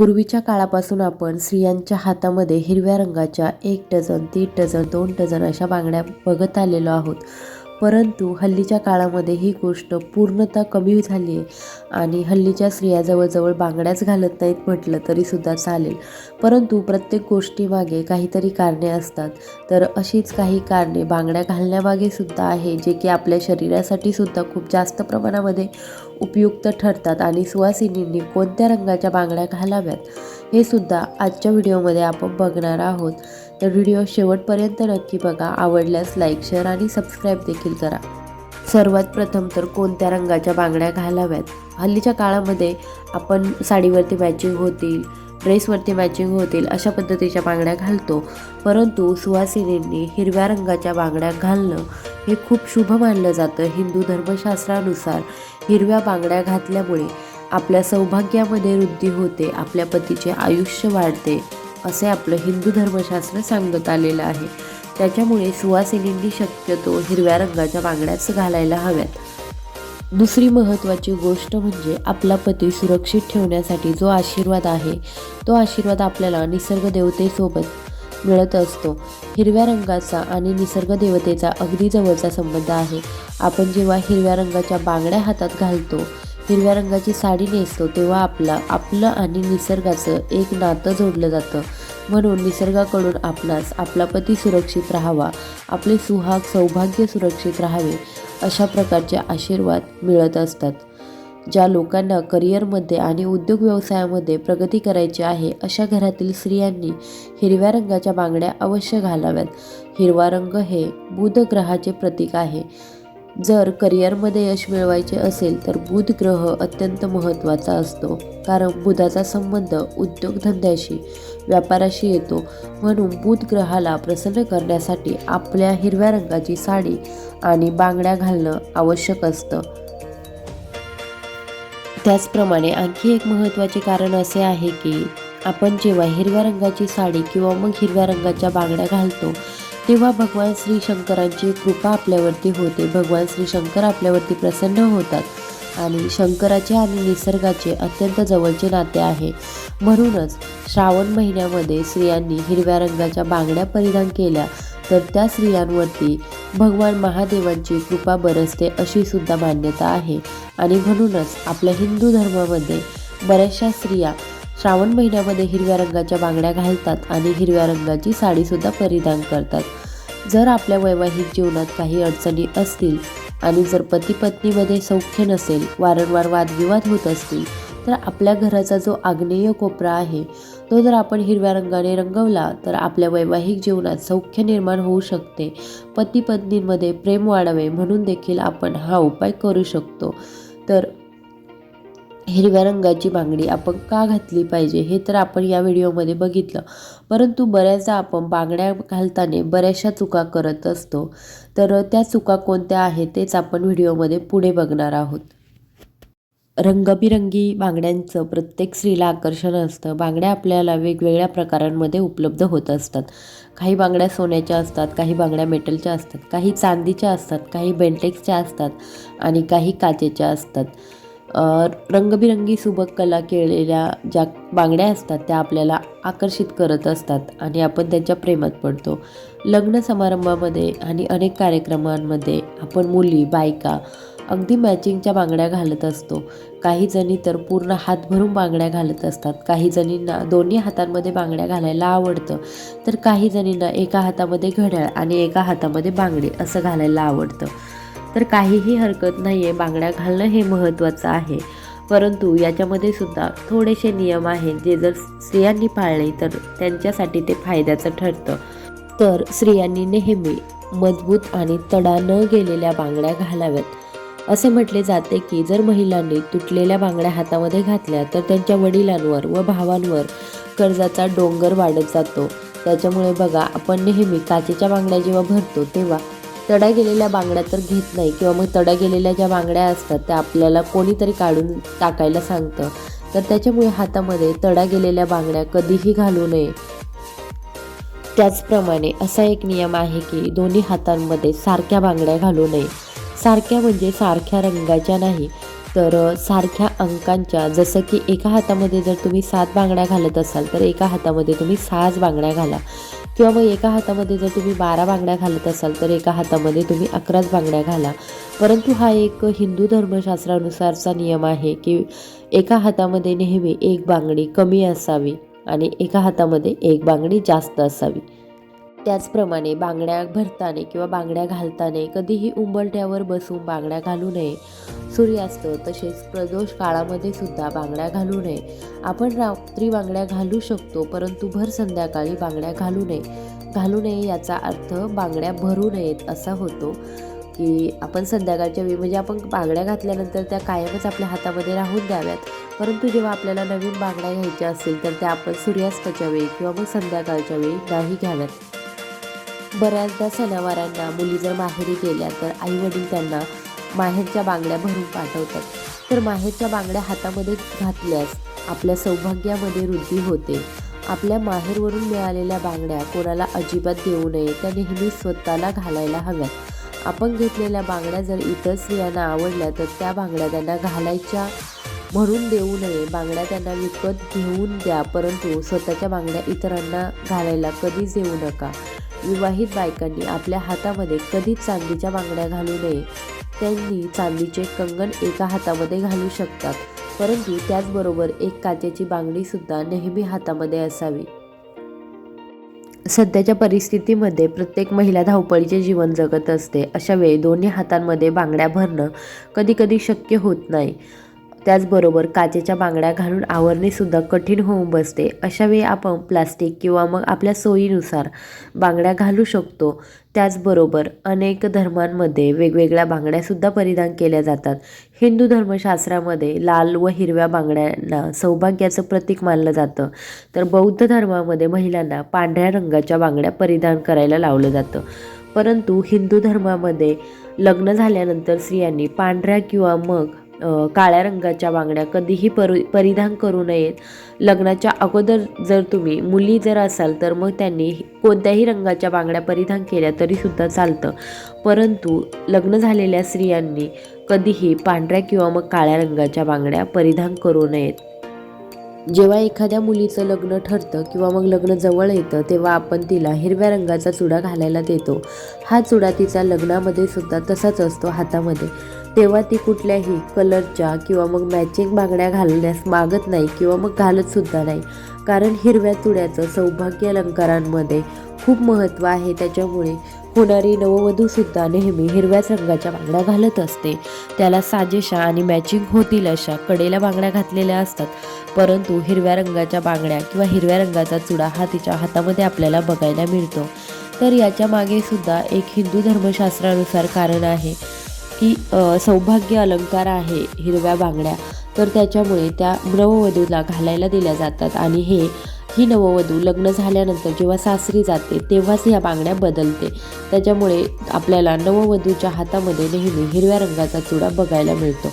पूर्वीच्या काळापासून आपण स्त्रियांच्या हातामध्ये हिरव्या रंगाच्या एक डझन तीन डझन दोन डझन अशा बांगड्या बघत आलेलो आहोत. परंतु हल्लीच्या काळामध्ये ही गोष्ट पूर्णतः कमी झाली आहे आणि हल्लीच्या स्त्रिया जवळजवळ बांगड्याच घालत नाहीत म्हटलं तरीसुद्धा चालेल. परंतु प्रत्येक गोष्टीमागे काहीतरी कारणे असतात. तर अशीच काही कारणे बांगड्या घालण्यामागे सुद्धा आहे जे की आपल्या शरीरासाठी सुद्धा खूप जास्त प्रमाणामध्ये उपयुक्त ठरतात आणि सुवासिनींनी कोणत्या रंगाच्या बांगड्या घालाव्यात हे सुद्धा आजच्या व्हिडिओमध्ये आपण बघणार आहोत. तर व्हिडिओ शेवटपर्यंत नक्की बघा आवडल्यास लाईक शेअर आणि सबस्क्राईब देखील करा. सर्वात प्रथम तर कोणत्या रंगाच्या बांगड्या घालाव्यात? हल्लीच्या काळामध्ये आपण साडीवरती मॅचिंग होतील ड्रेसवरती मॅचिंग होतील अशा पद्धतीच्या बांगड्या घालतो. परंतु सुवासिनींनी हिरव्या रंगाच्या बांगड्या घालणं हे खूप शुभ मानलं जातं हिंदू धर्मशास्त्रानुसार. हिरव्या बांगड्या घातल्यामुळे आपल्या सौभाग्यामध्ये वृद्धी होते आपल्या पतीचे आयुष्य वाढते असे आपलं हिंदू धर्मशास्त्र सांगत आलेलं आहे. त्याच्यामुळे सुवासिनींनी शक्यतो हिरव्या रंगाच्या बांगड्याच घालायला हव्यात. दुसरी महत्त्वाची गोष्ट म्हणजे आपला पती सुरक्षित ठेवण्यासाठी जो आशीर्वाद आहे तो आशीर्वाद आपल्याला निसर्ग देवतेसोबत मिळत असतो. हिरव्या रंगाचा आणि निसर्ग देवतेचा अगदी जवळचा संबंध आहे. आपण जेव्हा हिरव्या रंगाच्या बांगड्या हातात घालतो हिरव्या रंगाची साडी नेसतो तेव्हा आपला आपलं आणि निसर्गाचं एक नातं जोडलं जातं. म्हणून निसर्गाकडून आपणास आपला पती सुरक्षित राहावा आपले सुहाग सौभाग्य सुरक्षित राहावे अशा प्रकारचे आशीर्वाद मिळत असतात. ज्या लोकांना करिअरमध्ये आणि उद्योग व्यवसायामध्ये प्रगती करायची आहे अशा घरातील स्त्रियांनी हिरव्या रंगाच्या बांगड्या अवश्य घालाव्यात. हिरवा रंग हे बुध ग्रहाचे प्रतीक आहे. जर करिअरमध्ये यश मिळवायचे असेल तर बुध ग्रह अत्यंत महत्त्वाचा असतो. कारण बुधाचा संबंध उद्योगधंद्याशी व्यापाराशी येतो. म्हणून बुध ग्रहाला प्रसन्न करण्यासाठी आपल्या हिरव्या रंगाची साडी आणि बांगड्या घालणं आवश्यक असतं. त्याचप्रमाणे आणखी एक महत्त्वाचे कारण असे आहे की आपण जेव्हा हिरव्या रंगाची साडी किंवा मग हिरव्या रंगाच्या बांगड्या घालतो तेव्हा भगवान श्री शंकरांची कृपा आपल्यावरती होते. भगवान श्री शंकर आपल्यावरती प्रसन्न होतात आणि शंकराचे आणि निसर्गाचे अत्यंत जवळचे नाते आहे. म्हणूनच श्रावण महिन्यामध्ये स्त्रियांनी हिरव्या रंगाच्या बांगड्या परिधान केल्या तर त्या स्त्रियांवरती भगवान महादेवांची कृपा बरसते अशी सुद्धा मान्यता आहे. आणि म्हणूनच आपल्या हिंदू धर्मामध्ये बऱ्याचशा स्त्रिया श्रावण महिन्यामध्ये हिरव्या रंगाच्या बांगड्या घालतात आणि हिरव्या रंगाची साडीसुद्धा परिधान करतात. जर आपल्या वैवाहिक जीवनात काही अडचणी असतील आणि जर पती पत्नीमध्ये सौख्य नसेल वारंवार वादविवाद होत असतील तर आपल्या घराचा जो आग्नेय कोपरा आहे तो जर आपण हिरव्या रंगाने रंगवला तर आपल्या वैवाहिक जीवनात सौख्य निर्माण होऊ शकते. पती पत्नींमध्ये प्रेम वाढावे म्हणून देखील आपण हा उपाय करू शकतो. तर हिरव्या रंगाची बांगडी आपण का घातली पाहिजे हे तर आपण या व्हिडिओमध्ये बघितलं. परंतु बऱ्याचदा आपण बांगड्या घालताना बऱ्याचशा चुका करत असतो. तर त्या चुका कोणत्या आहेत तेच आपण व्हिडिओमध्ये पुढे बघणार आहोत. रंगबिरंगी बांगड्यांचं प्रत्येक स्त्रीला आकर्षण असतं. बांगड्या आपल्याला वेगवेगळ्या प्रकारांमध्ये उपलब्ध होत असतात. काही बांगड्या सोन्याच्या असतात काही बांगड्या मेटलच्या असतात काही चांदीच्या असतात काही बेंटेक्सच्या असतात आणि काही काचेच्या असतात. रंगबिरंगी सुबक कला केलेल्या ज्या बांगड्या असतात त्या आपल्याला आकर्षित करत असतात आणि आपण त्यांच्या प्रेमात पडतो. लग्न समारंभामध्ये आणि अनेक कार्यक्रमांमध्ये आपण मुली बायका अगदी मॅचिंगच्या बांगड्या घालत असतो. काही जणी तर पूर्ण हात भरून बांगड्या घालत असतात. काही जणींना दोन्ही हातांमध्ये बांगड्या घालायला आवडतं. तर काही जणींना एका हातामध्ये घड्याळ आणि एका हातामध्ये बांगडी असं घालायला आवडतं. तर काहीही हरकत नाही आहे बांगड्या घालणं हे महत्त्वाचं आहे. परंतु याच्यामध्ये सुद्धा थोडेसे नियम आहेत जे जर स्त्रियांनी पाळले तर त्यांच्यासाठी ते फायद्याचं ठरतं. तर स्त्रियांनी नेहमी मजबूत आणि तडा न गेलेल्या बांगड्या घालाव्यात. असे म्हटले जाते की जर महिलांनी तुटलेल्या बांगड्या हातामध्ये घातल्या तर त्यांच्या वडिलांवर व भावांवर कर्जाचा डोंगर वाढत जातो. त्याच्यामुळे बघा आपण नेहमी काचेच्या बांगड्या जेव्हा भरतो तेव्हा तडा गेलेल्या बांगड्या तर घेत नाही किंवा मग तडा गेलेल्या ज्या बांगड्या असतात त्या आपल्याला कोणीतरी काढून टाकायला सांगतं. तर त्याच्यामुळे हातामध्ये तडा गेलेल्या बांगड्या कधीही घालू नये. त्याचप्रमाणे असा एक नियम आहे की दोन्ही हातांमध्ये सारख्या बांगड्या घालू नये. सारख्या म्हणजे सारख्या रंगाच्या नाही तर सारख्या अंकांच्या. जसं की एका हातामध्ये जर तुम्ही सात बांगड्या घालत असाल तर एका हातामध्ये तुम्ही सहाच बांगड्या घाला. किंवा मग एका हातामध्ये जर तुम्ही बारा बांगड्या घालत असाल तर एका हातामध्ये तुम्ही अकराच बांगड्या घाला. परंतु हा एक हिंदू धर्मशास्त्रानुसारचा नियम आहे की एका हातामध्ये नेहमी एक बांगडी कमी असावी आणि एका हातामध्ये एक बांगडी जास्त असावी. त्याचप्रमाणे बांगड्या भरताना किंवा बांगड्या घालताना कधीही उंबरठ्यावर बसून बांगड्या घालू नये. सूर्यास्त तसेच प्रदोष काळामध्ये सुद्धा बांगड्या घालू नये. आपण रात्री बांगड्या घालू शकतो परंतु भर संध्याकाळी बांगड्या घालू नये. घालू नये याचा अर्थ बांगड्या भरू नयेत असा होतो की आपण संध्याकाळच्या वेळी म्हणजे आपण बांगड्या घातल्यानंतर त्या कायमच आपल्या हातामध्ये राहून द्याव्यात. परंतु जेव्हा आपल्याला नवीन बांगड्या घ्यायच्या असतील तर त्या आपण सूर्यास्ताच्या वेळी किंवा मग संध्याकाळच्या वेळी नाही घ्याव्यात. बऱ्याचदा सणावारांना मुली जर माहेरी गेल्या तर आईवडील त्यांना माहेरच्या बांगड्या भरून पाठवतात. तर माहेरच्या बांगड्या हातामध्ये घातल्यास आपल्या सौभाग्यामध्ये वृद्धी होते. आपल्या माहेरवरून मिळालेल्या बांगड्या कोणाला अजिबात देऊ नये त्या नेहमी स्वतःला घालायला हव्यात. आपण घेतलेल्या बांगड्या जर इतर स्त्रियांना आवडल्या तर त्या बांगड्या त्यांना घालायच्या. म्हणून देऊ नये. बांगड्या त्यांना विकत घेऊन द्या परंतु स्वतःच्या बांगड्या इतरांना घालायला कधीच देऊ नका. विवाहित बायकांनी आपल्या हातामध्ये कधीच चांदीच्या बांगड्या घालू नये. त्यांनी चांदीचे कंगन एका हातामध्ये घालू शकतात परंतु त्याचबरोबर एक काचेची बांगडीसुद्धा नेहमी हातामध्ये असावी. सध्याच्या परिस्थितीमध्ये प्रत्येक महिला धावपळीचे जीवन जगत असते. अशा वेळी दोन्ही हातांमध्ये बांगड्या भरणं कधीकधी शक्य होत नाही. त्याचबरोबर काचेच्या बांगड्या घालून आवरणेसुद्धा कठीण होऊन बसते. अशा वेळी आपण प्लास्टिक किंवा मग आपल्या सोयीनुसार बांगड्या घालू शकतो. त्याचबरोबर अनेक धर्मांमध्ये वेगवेगळ्या बांगड्यासुद्धा परिधान केल्या जातात. हिंदू धर्मशास्त्रामध्ये लाल व हिरव्या बांगड्यांना सौभाग्याचं प्रतीक मानलं जातं. तर बौद्ध धर्मामध्ये महिलांना पांढऱ्या रंगाच्या बांगड्या परिधान करायला लावलं जातं. परंतु हिंदू धर्मामध्ये लग्न झाल्यानंतर स्त्रियांनी पांढऱ्या किंवा मग काळ्या रंगाच्या बांगड्या कधीही परि परिधान करू नयेत. लग्नाच्या अगोदर जर तुम्ही मुली जर असाल तर मग त्यांनी कोणत्याही रंगाच्या बांगड्या परिधान केल्या तरीसुद्धा चालतं. परंतु लग्न झालेल्या स्त्रियांनी कधीही पांढऱ्या किंवा मग काळ्या रंगाच्या बांगड्या परिधान करू नयेत. जेव्हा एखाद्या मुलीचं लग्न ठरतं किंवा मग लग्न जवळ येतं तेव्हा आपण तिला हिरव्या रंगाचा चुडा घालायला देतो. हा चुडा तिचा लग्नामध्ये सुद्धा तसाच असतो हातामध्ये. तेव्हा ती कुठल्याही कलरच्या किंवा मग मॅचिंग बांगड्या घालण्यास मागत नाही किंवा मग घालत सुद्धा नाही. कारण हिरव्या चुड्याचं सौभाग्य अलंकारांमध्ये खूप महत्त्व आहे. त्याच्यामुळे होणारी नववधूसुद्धा नेहमी हिरव्याच रंगाच्या बांगड्या घालत असते. त्याला साजेशा आणि मॅचिंग होतील अशा कडेला बांगड्या घातलेल्या असतात. परंतु हिरव्या रंगाच्या बांगड्या किंवा हिरव्या रंगाचा चुडा हा तिच्या हातामध्ये आपल्याला बघायला मिळतो. तर याच्या मागे सुद्धा एक हिंदू धर्मशास्त्रानुसार कारण आहे. की सौभाग्य अलंकार आहे हिरव्या बांगड्या तर त्याच्यामुळे त्या नववधूला घालायला दिल्या जातात. आणि हे ही नववधू लग्न झाल्यानंतर जेव्हा सासरी जाते तेव्हाच ह्या बांगड्या बदलते. त्याच्यामुळे आपल्याला नववधूच्या हातामध्ये नेहमी हिरव्या रंगाचा चुडा बघायला मिळतो.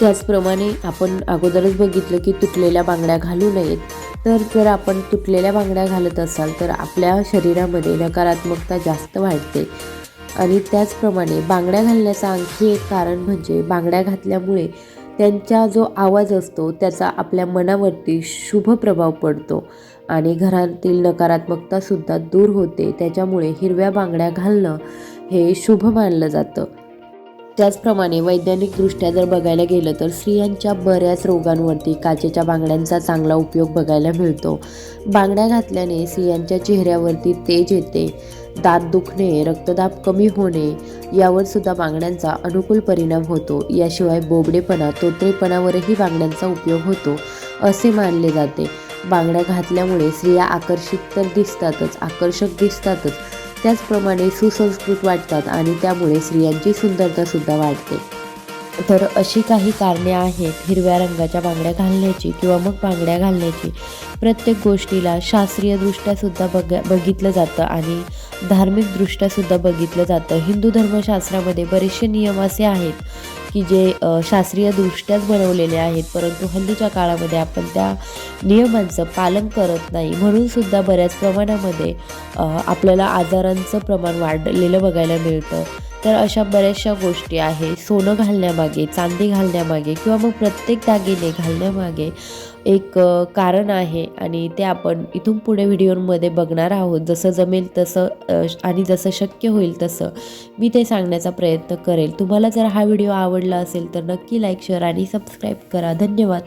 त्याचप्रमाणे आपण अगोदरच बघितलं की तुटलेल्या बांगड्या घालू नयेत. तर जर आपण तुटलेल्या बांगड्या घालत असाल तर आपल्या शरीरामध्ये नकारात्मकता जास्त वाढते. आणि त्याचप्रमाणे बांगड्या घालण्याचं आणखी एक कारण म्हणजे बांगड्या घातल्यामुळे त्यांचा जो आवाज असतो त्याचा आपल्या मनावरती शुभ प्रभाव पडतो आणि घरातील नकारात्मकतासुद्धा दूर होते. त्याच्यामुळे हिरव्या बांगड्या घालणं हे शुभ मानलं जातं. त्याचप्रमाणे वैज्ञानिकदृष्ट्या जर बघायला गेलं तर स्त्रियांच्या बऱ्याच रोगांवरती काचेच्या बांगड्यांचा चांगला उपयोग बघायला मिळतो. बांगड्या घातल्याने स्त्रियांच्या चेहऱ्यावरती तेज येते. दात दुखणे रक्तदाब कमी होणे यावर सुद्धा बांगड्यांचा अनुकूल परिणाम होतो. याशिवाय बोबडेपणा तोत्रेपणावरही बांगड्यांचा उपयोग होतो असे मानले जाते. बांगड्या घातल्यामुळे स्त्रिया आकर्षित तर दिसतातच आकर्षक दिसतातच. त्याचप्रमाणे सुसंस्कृत वाटतात आणि त्यामुळे स्त्रियांची सुंदरतासुद्धा वाढते. तर अशी काही कारणे आहेत हिरव्या रंगाच्या बांगड्या घालण्याची किंवा मग बांगड्या घालण्याची. प्रत्येक गोष्टीला शास्त्रीयदृष्ट्यासुद्धा बघ बघितलं जातं आणि धार्मिकदृष्ट्यासुद्धा बघितलं जातं. हिंदू धर्मशास्त्रामध्ये बरेचसे नियम असे आहेत की जे शास्त्रीयदृष्ट्याच बनवलेले आहेत परंतु हल्लीच्या काळामध्ये आपण त्या नियमांचं पालन करत नाही. म्हणूनसुद्धा बऱ्याच प्रमाणामध्ये आपल्याला आजारांचं प्रमाण वाढलेलं बघायला मिळतं. तर अशा बऱ्याचशा गोष्टी आहे. सोनं घालण्यामागे चांदी घालण्यामागे किंवा मग प्रत्येक दागिने घालण्यामागे एक कारण आहे आणि ते आपण इथून पुढे व्हिडिओमध्ये बघणार आहोत. जसं जमेल तसं आणि जसं शक्य होईल तसं मी ते सांगण्याचा प्रयत्न करेल. तुम्हाला जर हा व्हिडिओ आवडला असेल तर नक्की लाईक शेअर आणि सबस्क्राईब करा. धन्यवाद.